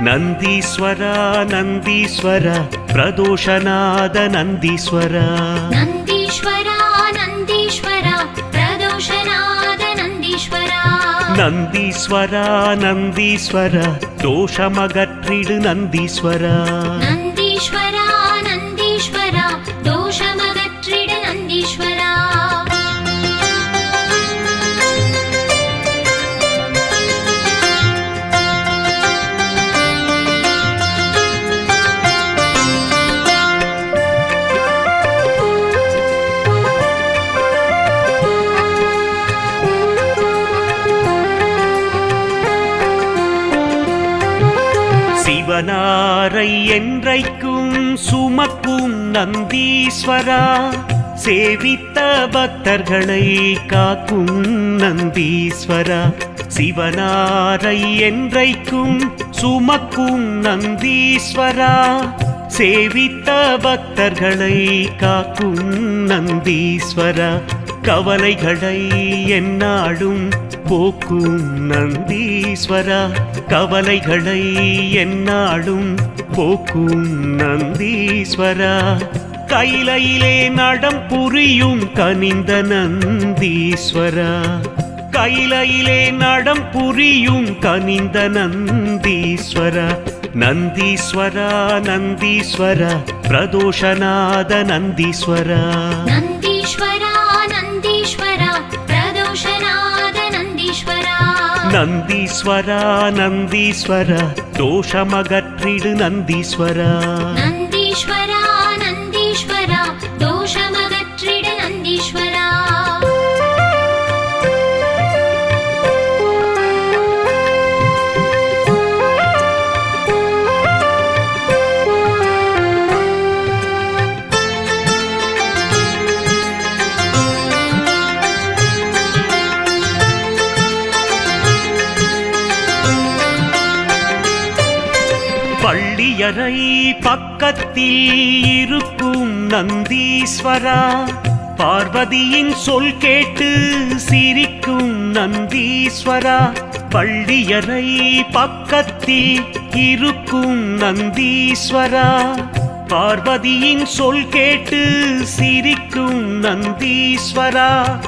ನಂದೀಶ್ವರ ನಂದೀಶ್ವರ ಪ್ರದೋಷನಾದ ನಂದೀಶ್ವರ ನಂದೀಶ್ವರ ನಂದೀಶ್ವರ ಪ್ರದೋಷನಾದ ನಂದೀಶ್ವರ ನಂದೀಶ್ವರ ನಂದೀಶ್ವರ ದೋಷಮಗற்றிಡು ನಂದೀಶ್ವರ நந்தீஸ்வரா சேவித்த பக்தர்களை காக்கும் நந்தீஸ்வரா. சிவனாரை என்றைக்கும் சுமக்கும் நந்தீஸ்வரா. சேவித்த பக்தர்களை காக்கும் நந்தீஸ்வரா. கவலைகளை என்னாடும் போக்கும் நந்தீஸ்வரா. கவலைகளை என்னாடும் போக்கும் நந்தீஸ்வரா. கைலையிலே நடம் புரியும் கனிந்த நந்தீஸ்வரா. கைலையிலே நடம் புரியும் கனிந்த நந்தீஸ்வரா. நந்தீஸ்வரா நந்தீஸ்வரா பிரதோஷநாத நந்தீஸ்வரா. நந்தி நந்தீஸ்வரா நந்தீஸ்வரா தோஷமகற்றிடு நந்தீஸ்வரா. நந்தீஸ்வரா பள்ளியறை பக்கத்தில் இருக்கும் நந்தீஸ்வரா. பார்வதியின் சொல் கேட்டு சிரிக்கும் நந்தீஸ்வரா. பள்ளியறை பக்கத்தில் இருக்கும் நந்தீஸ்வரா. பார்வதியின் சொல் கேட்டு சிரிக்கும் நந்தீஸ்வரா.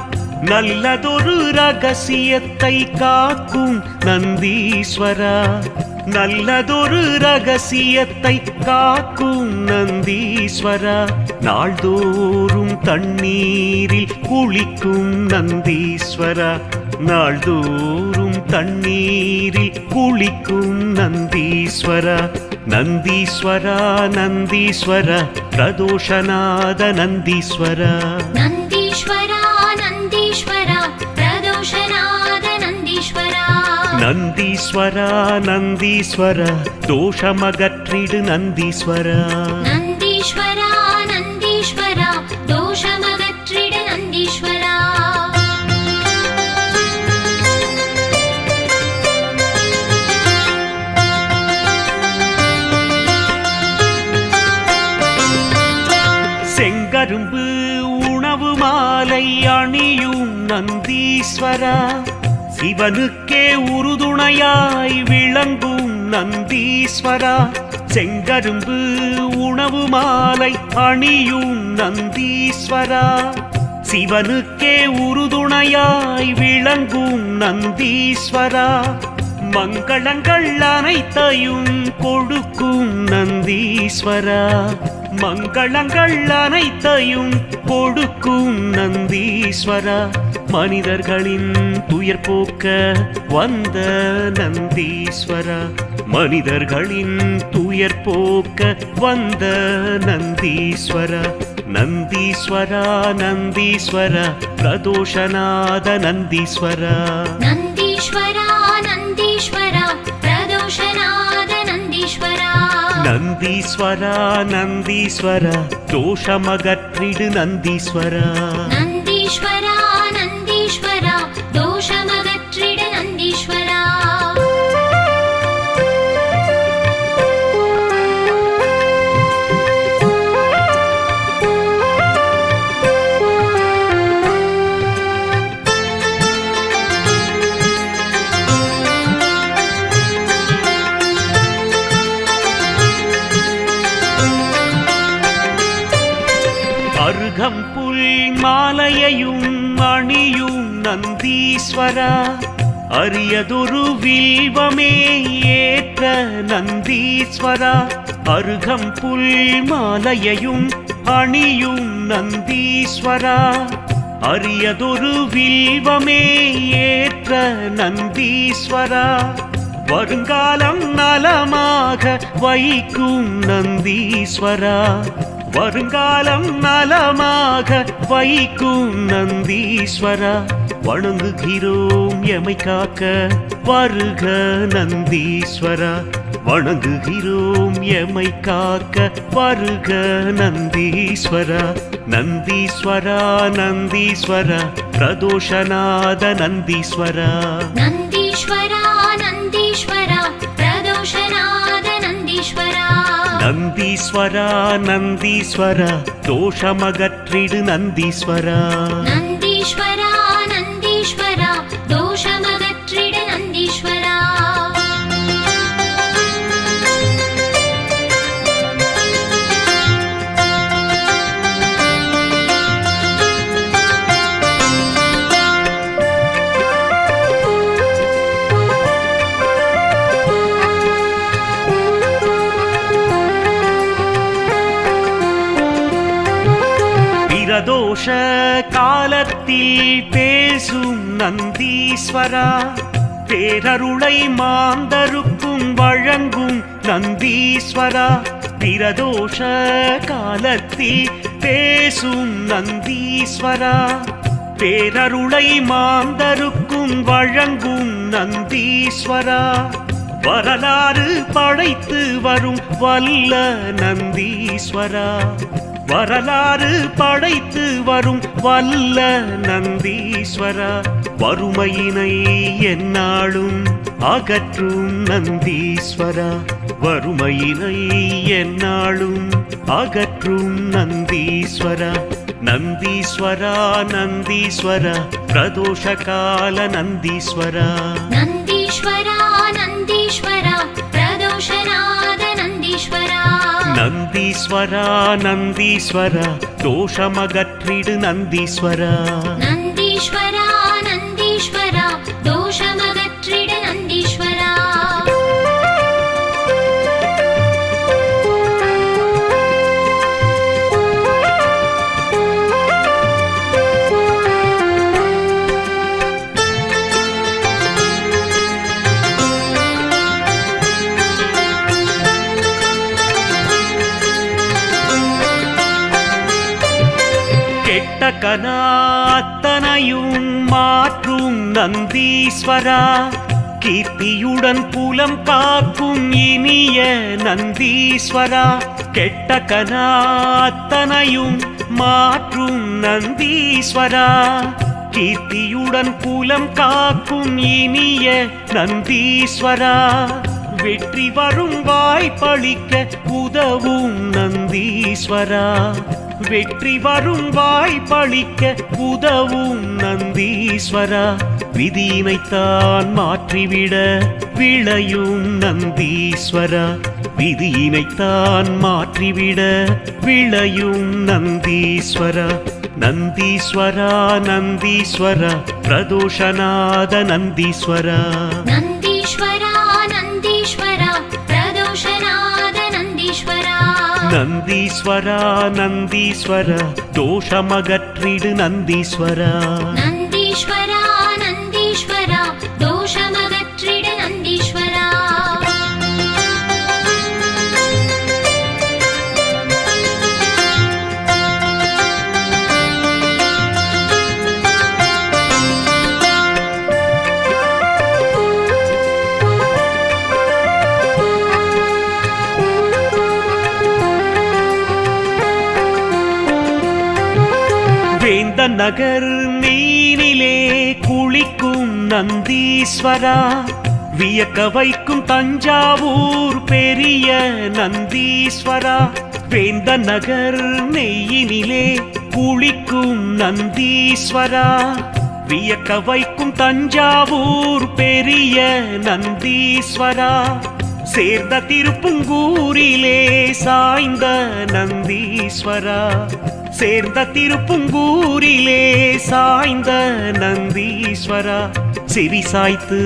நல்லதொரு ரகசியத்தை காக்கும் நந்தீஸ்வரா. நல்லதொரு ரகசியத்தை காக்கும் நந்தீஸ்வரா. நாள்தோறும் தண்ணீரில் குளிக்கும் நந்தீஸ்வரா. நாள்தோறும் தண்ணீரில் குளிக்கும் நந்தீஸ்வரா. நந்தீஸ்வரா நந்தீஸ்வரா பிரதோஷநாத நந்தீஸ்வரா. நந்தீஸ்வரா நந்தீஸ்வரா தோஷமகற்றிடு நந்தீஸ்வரா. நந்தீஸ்வரா நந்தீஸ்வரா தோஷமகற்றிடு நந்தீஸ்வரா. செங்கரும்பு உணவு மாலை அணியும் நந்தீஸ்வரா. சிவனுக்கே உறுதுணையாய் விளங்கும் நந்தீஸ்வரா. செங்கரும்பு உணவு மாலை அணியும் நந்தீஸ்வரா. சிவனுக்கே உறுதுணையாய் விளங்கும் நந்தீஸ்வரா. மங்களங்கள் அனைத்தையும் கொடுக்கும் நந்தீஸ்வரா. மங்களங்கள் அனைத்தையும் கொடுக்கும் நந்தீஸ்வரா. மனிதர்களின் துயர் போக்க வந்த நந்தீஸ்வரா. மனிதர்களின் துயர் போக்க வந்த நந்தீஸ்வரா. நந்தீஸ்வரா நந்தீஸ்வரா பிரதோஷநாத நந்தீஸ்வரா. நந்தீஸ்வரா நந்தீஸ்வரா பிரதோஷநாத நந்தீஸ்வரா. நந்தீஸ்வரா நந்தீஸ்வரா தோஷமகற்றிடு நந்தீஸ்வரா. நந்தீஸ்வரா ஈஸ்வரா அரியதொரு வில்வமே ஏற்ற நந்தீஸ்வரா அருகம் புல் மாலையையும் அணியும் நந்தீஸ்வரா. அரியதொரு வில்வமே ஏற்ற நந்தீஸ்வரா வருங்காலம் நலமாக வைக்கும் நந்தீஸ்வரா. வருங்காலம் நலமாக வைக்கும் நந்தீஸ்வரா. வணங்குகிறோம் எமை காக்க. வருக நந்தீஸ்வரா. வணங்குகிறோம் எமை காக்க. வருக நந்தீஸ்வரா. நந்தீஸ்வரா நந்தீஸ்வரா. பிரதோஷநாத நந்தீஸ்வரா. நந்தீஸ்வரா நந்தீஸ்வரா. பிரதோஷநாத நந்தீஸ்வரா. நந்தீஸ்வரா நந்தீஸ்வரா. தோஷமகற்றிடு நந்தீஸ்வரா. நந்தீஸ்வரா ஈஸ்வரா பேரருளை மாந்தருக்கும் வழங்கும் நந்தீஸ்வரா பிரதோஷ காலத்தில் பேசும் நந்தீஸ்வரா. பேரருளை மாந்தருக்கும் வழங்கும் நந்தீஸ்வரா. வரலாறு படைத்து வரும் வல்ல நந்தீஸ்வரா. வரலாறு படைத்து வரும் வல்ல நந்தீஸ்வரா. வறுமையினை எந்நாளும் அகற்றும் நந்தீஸ்வரா. வறுமையினை எந்நாளும் அகற்றும் நந்தீஸ்வரா. நந்தீஸ்வரா நந்தீஸ்வரா பிரதோஷ கால நந்தீஸ்வரா. நந்தீஸ்வரா நந்தீஸ்வரா பிரதோஷநாத நந்தீஸ்வரா. நந்தீஸ்வரா நந்தீஸ்வரா தோஷமகற்றிடு நந்தீஸ்வரா. நந்தீஸ்வரா கெட்ட மாற்றும் நந்தீஸ்வரா கீர்த்தியுடன் புலம் காக்கும் இனிய நந்தீஸ்வரா கெட்ட கனாத்தனையும் மாற்றும் நந்தீஸ்வரா கீர்த்தியுடன் புலம் காக்கும் இனிய நந்தீஸ்வரா வெற்றி வரும் வாய்ப்பளிக்க உதவும் நந்தீஸ்வரா. வெற்றி வரும் வாய்ப்பளிக்க உதவும் நந்தீஸ்வரா. விதியினைத்தான் மாற்றிவிட விளையும் நந்தீஸ்வரா. விதியினைத்தான் மாற்றிவிட விளையும் நந்தீஸ்வரா. நந்தீஸ்வரா நந்தீஸ்வரா. பிரதோஷநாத நந்தீஸ்வரா. நந்தீஸ்வரா நந்தீஸ்வரா தோஷமகற்றிடு நந்தீஸ்வரா. நகர் நீனிலே குளிக்கும் நந்தீஸ்வரா வியக்க வைக்கும் தஞ்சாவூர் பெரிய நந்தீஸ்வரா. வேந்த நகர் நெய்யினிலே குளிக்கும் நந்தீஸ்வரா வியக்க வைக்கும் தஞ்சாவூர் பெரிய நந்தீஸ்வரா. சேர்ந்த திருப்புங்கூரிலே சாய்ந்த நந்தீஸ்வரா. சேர்ந்த திருப்புங்கூரிலே சாய்ந்த நந்தீஸ்வரா செவி சாய்த்து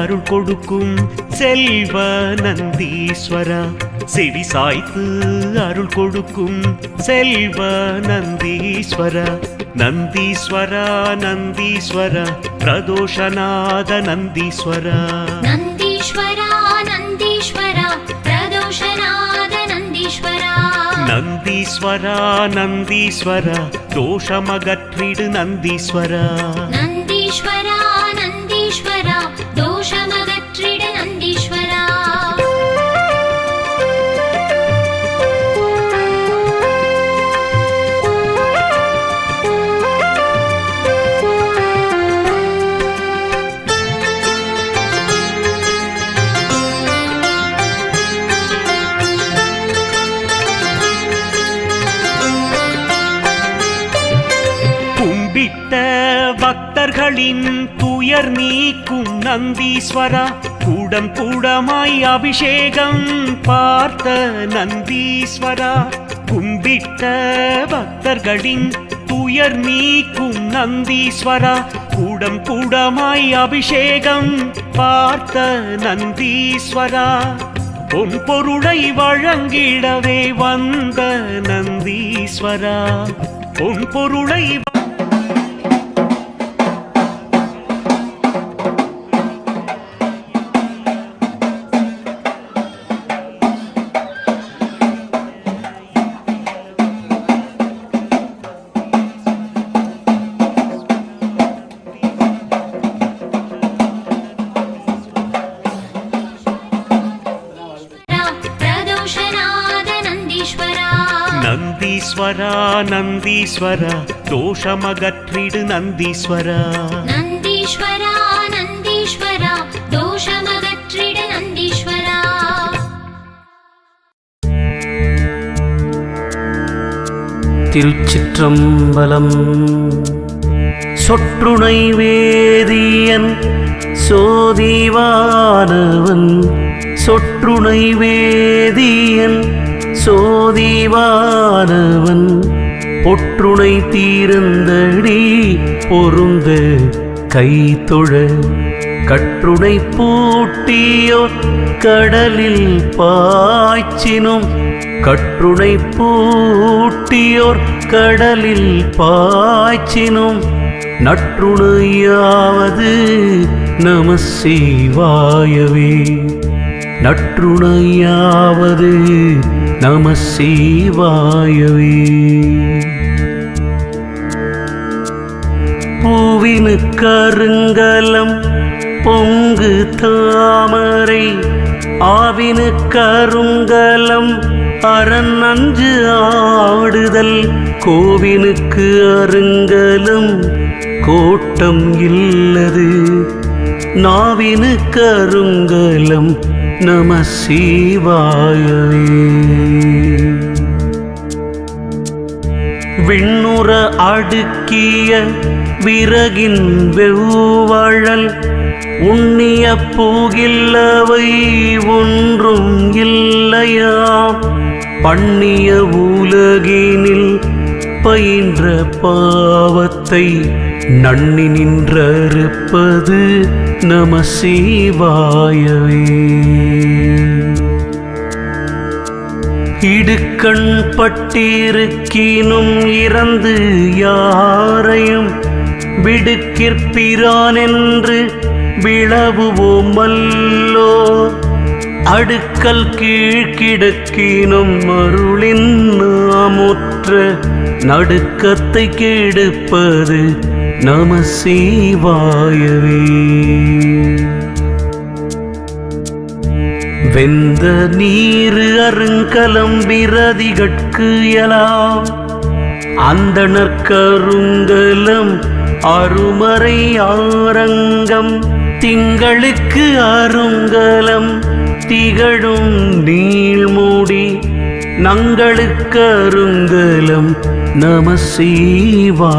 அருள் கொடுக்கும் செல்வ நந்தீஸ்வரா செவி சாய்த்து அருள் கொடுக்கும் செல்வ நந்தீஸ்வரா நந்தீஸ்வரா நந்தீஸ்வரா பிரதோஷநாத நந்தீஸ்வரா. நந்தீஸ்வரா நந்தீஸ்வரா தோஷமகற்றிடு நந்தீஸ்வரா நந்தீஸ்வரா நந்தீஸ்வரா தோஷமகற்றிடு துயர் நீக்கும் நந்தீஸ்வரா கூடம் கூடமாய் அபிஷேகம் பார்த்த நந்தீஸ்வரா. கும்பிட்ட பக்தர்களின் துயர் நீக்கும் நந்தீஸ்வரா கூடம் கூடமாய் அபிஷேகம் பார்த்த நந்தீஸ்வரா. பொன் பொருளை வழங்கிடவே வந்த நந்தீஸ்வரா. பொன் பொருளை நந்தீஸ்வரா நந்தீஸ்வரா தோஷமகற்றிடு நந்தீஸ்வரா. நந்தீஸ்வரா நந்தீஸ்வரா தோஷமகற்றிடு நந்தீஸ்வரா. திருச்சிற்றம்பலம் சொற்றுணை வேதியன் சோதிவானவன் சொற்றுணை வேதியன் சோதிவானவன் பொற்றுணை தீர்ந்தடி பொருந்த கைத்தொழ கற்றுணை பூட்டியோ கடலில் பாய்ச்சினும் கற்றுணை பூட்டியோர் கடலில் பாய்ச்சினும் நற்றுணையாவது நம சிவாயவே நற்றுணையாவது நம சிவாயவே. பூவினு கருங்கலம் பொங்கு தாமரை ஆவினு கருங்கலம் அரண் நஞ்சு ஆடுதல் கோவினுக்கு அருங்கலும் கோட்டம் இல்லது நாவினு கருங்கலம் நம சிவாயவே விண்ணுற அடுக்கிய விறகின் வெவ்வாழல் உண்ணிய போகில்லவை ஒன்றும் இல்லையாம் பண்ணிய உலகினில் பயின்ற பாவத்தை நன்னி நின்றிருப்பது நம சீவாயவே இடுக்கண் பட்டிருக்கினும் இறந்து யாரையும் விடுக்கிற்பிரான் என்று விளவுவோம் அல்லோ. அடுக்கல் கீழ்கிடக்கினும் அருளின் நாமுற்ற நடுக்கத்தை கெடுப்பது நம சிவாயவே வெந்த நீரு அருங்கலம் விரதிகட்கு எலாம். அந்த நற்கருங்கலம் அருமறை ஆரங்கம். திங்களுக்கு அருங்கலம் திகழும் நீள்மூடி. நங்களுக்கு அருங்கலம் நம சிவாயவே.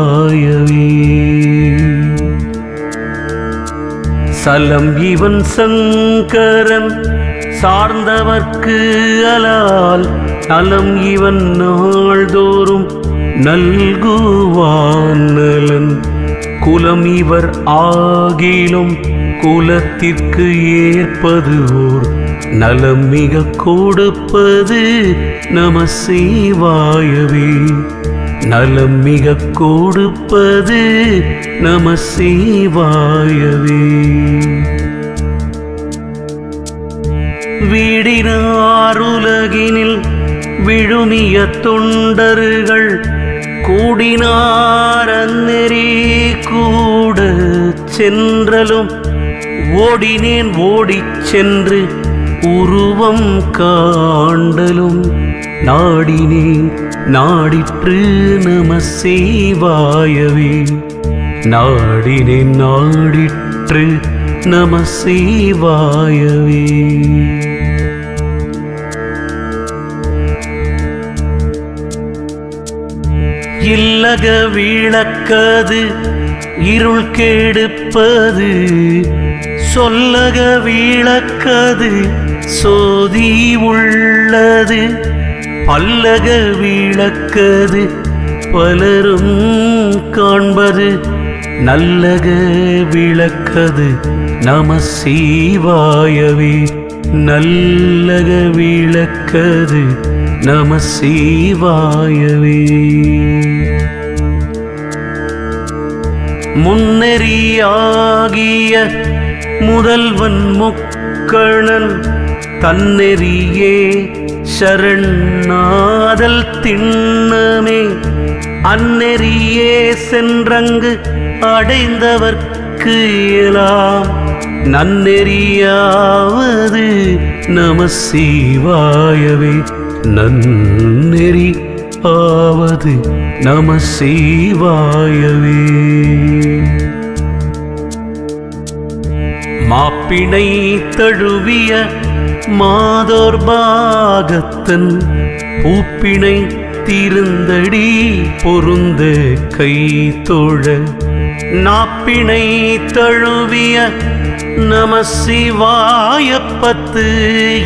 சலம் இவன் சங்கரன் சார்ந்தவர்க்கு அலால் நலம் இவன் நாள்தோறும் நல்குவான் நலன். குலம் இவர் ஆகிலும் குலத்திற்கு ஏற்பது ஓர் நலம் மிக கொடுப்பது நம சிவாயவே. நலம் மிக கொடுப்பது நம சிவாயவே. வீடினாருலகினில் விழுமிய தொண்டர்கள் கூடினார் அந்நெறி கூட சென்றலும் ஓடினேன் ஓடிச் சென்று உருவம் காண்டலும் நாடினேன் நாடிற்று நம சிவாயவே நாடினேன் நாடிற்று நம சிவாயவே இல்லக விளக்கது இருள் கெடுப்பது சொல்லக விளக்கது சோதி உள்ளது. பல்லக விளக்கது பலரும் காண்பது நல்லக விளக்கது நம சீவாயவே. நல்லக விளக்கது நம சீவாயவே. முன்னெறியாகிய முதல்வன் முக்கணன் தன்னெறியே சரணாதல் திண்ணமே. அந்நெறியே சென்றங்கு அடைந்தவர்க்கு இயலாம். நன்னெறியாவது நம சிவாயவே நன்னெறி ஆவது நம சிவாயவே மாப்பிணை தழுவிய மாதோர் பாகத்தன் பூப்பிணை திருந்தடி பொருந்த கை தோழ. நாப்பினை தழுவிய நம சிவாயப்பத்து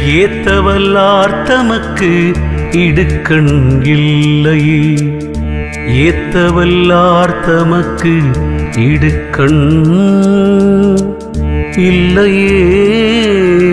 ஏத்தவல்லார் தமக்கு இடுக்கண் இல்லையே ஏத்தவல்லார் தமக்கு இடுக்கண் இல்லையே.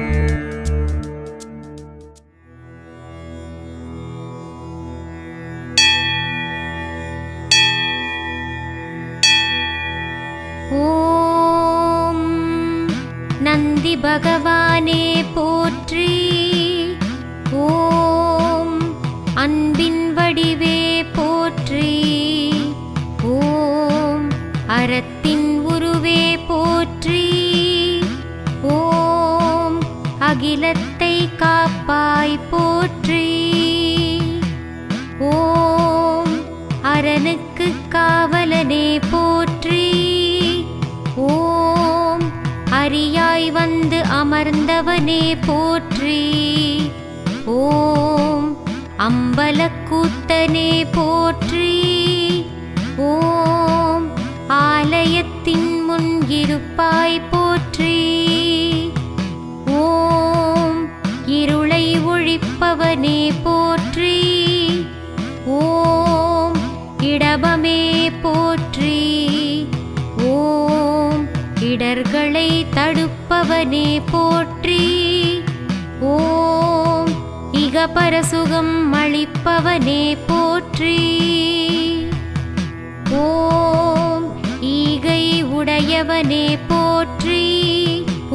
அகிலத்தை காப்பாய் போற்றி. ஓம் அரணுக்கு காவலனே போற்றி. ஓம் அரியாய் வந்து அமர்ந்தவனே போற்றி. ஓம் அம்பலக்கூத்தனே போற்றி. ஓம் ஆலயத்தின் முன் இருப்பாய் இடபமே போற்றி. ஓம் இடர்களை தடுப்பவனே போற்றி. ஓம் இகபரசுகம் அளிப்பவனே போற்றி. ஓம் ஈகை உடையவனே போற்றி.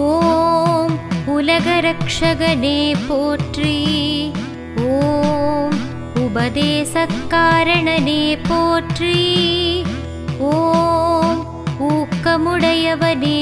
ஓம் உலகரக்ஷகனே போற்றி. உபதேசக்காரணனே போற்றி. ஓம் ஊக்கமுடையவனே